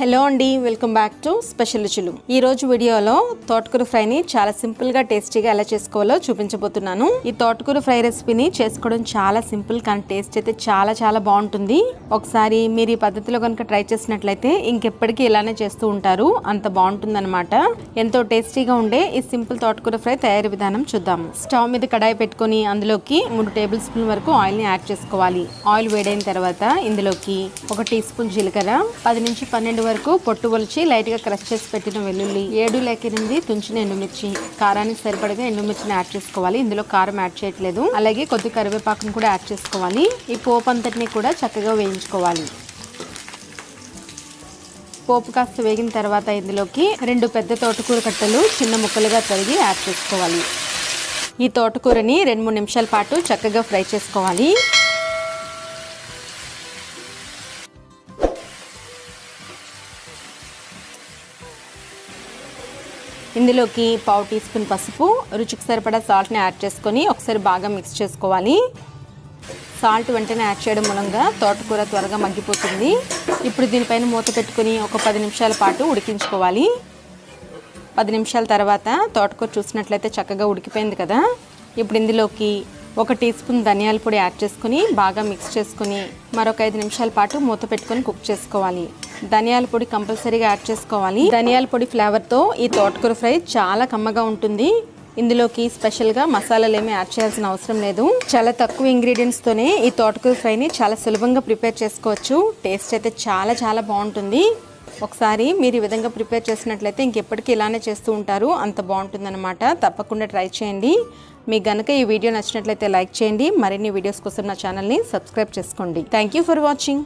Hello అండి welcome back to special రుచులు. ఈ రోజు వీడియోలో తోటకూర ఫ్రైని చాలా సింపుల్గా టేస్టీగా ఎలా చేసుకోవాలో చూపించబోతున్నాను. ఈ తోటకూర ఫ్రై రెసిపీని చేసుకోవడం చాలా సింపుల్ కానీ టేస్ట్ అయితే చాలా చాలా బాగుంటుంది. ఒకసారి మీరు ఈ పద్ధతిలో కనుక ట్రై చేసినట్లయితే ఇంకెప్పటికీ ఇలానే చేస్తూ ఉంటారు. అంత బాగుంటుందన్నమాట. ఎంతో టేస్టీగా ఉండే ఈ సింపుల్ తోటకూర ఫ్రై తయారీ విధానం చూద్దాం. స్టవ్ మీద కడాయి పెట్టుకొని అందులోకి మూడు టేబుల్ స్పూన్ వరకు ఆయిల్ని యాడ్ చేసుకోవాలి. ఆయిల్ వేడైన తర్వాత ఇందులోకి ఒక టీ స్పూన్ జీలకర్ర పది నుంచి పన్నెండు వరకు పొట్టు ఒలిచి లైట్గా క్రష్ చేసి పెట్టిన వెల్లుల్లి ఏడు లేక ఎనిమిది తుంచిన ఎండుమిర్చి. కారానికి సరిపడగా ఎండుమిర్చిని యాడ్ చేసుకోవాలి. ఇందులో కారం యాడ్ చేయట్లేదు. అలాగే కొద్ది కరివేపాకును కూడా యాడ్ చేసుకోవాలి. ఈ పోపు అంతటిని కూడా చక్కగా వేయించుకోవాలి. పోపు కాస్త వేగిన తర్వాత ఇందులోకి రెండు పెద్ద తోటకూర కట్టలు చిన్న ముక్కలుగా తరిగి యాడ్ చేసుకోవాలి. ఈ తోటకూరని రెండు మూడు నిమిషాల పాటు చక్కగా ఫ్రై చేసుకోవాలి. ఇందులోకి పావు టీ స్పూన్ పసుపు రుచికి సరిపడా సాల్ట్ని యాడ్ చేసుకొని ఒకసారి బాగా మిక్స్ చేసుకోవాలి. సాల్ట్ వెంటనే యాడ్ చేయడం మూలంగా తోటకూర త్వరగా మగ్గిపోతుంది. ఇప్పుడు దీనిపైన మూత పెట్టుకుని ఒక పది నిమిషాల పాటు ఉడికించుకోవాలి. పది నిమిషాల తర్వాత తోటకూర చూసినట్లయితే చక్కగా ఉడికిపోయింది కదా. ఇప్పుడు ఇందులోకి ఒక టీ స్పూన్ ధనియాల పొడి యాడ్ చేసుకుని బాగా మిక్స్ చేసుకుని మరొక ఐదు నిమిషాల పాటు మూత పెట్టుకొని కుక్ చేసుకోవాలి. ధనియాల పొడి కంపల్సరీగా యాడ్ చేసుకోవాలి. ధనియాల పొడి ఫ్లేవర్తో ఈ తోటకూర ఫ్రై చాలా కమ్మగా ఉంటుంది. ఇందులోకి స్పెషల్గా మసాలాలు ఏమీ యాడ్ చేయాల్సిన అవసరం లేదు. చాలా తక్కువ ఇంగ్రీడియంట్స్తోనే ఈ తోటకూర ఫ్రైని చాలా సులభంగా ప్రిపేర్ చేసుకోవచ్చు. టేస్ట్ అయితే చాలా చాలా బాగుంటుంది. ఒకసారి మీరు ఈ విధంగా ప్రిపేర్ చేసినట్లయితే ఇంకెప్పటికీ ఇలానే చేస్తూ ఉంటారు. అంత బాగుంటుందన్నమాట. తప్పకుండా ట్రై చేయండి. మీకు గనక ఈ వీడియో నచ్చినట్లయితే లైక్ చేయండి. మరిన్ని వీడియోస్ కోసం నా ఛానల్ని సబ్స్క్రైబ్ చేసుకోండి. Thank you for watching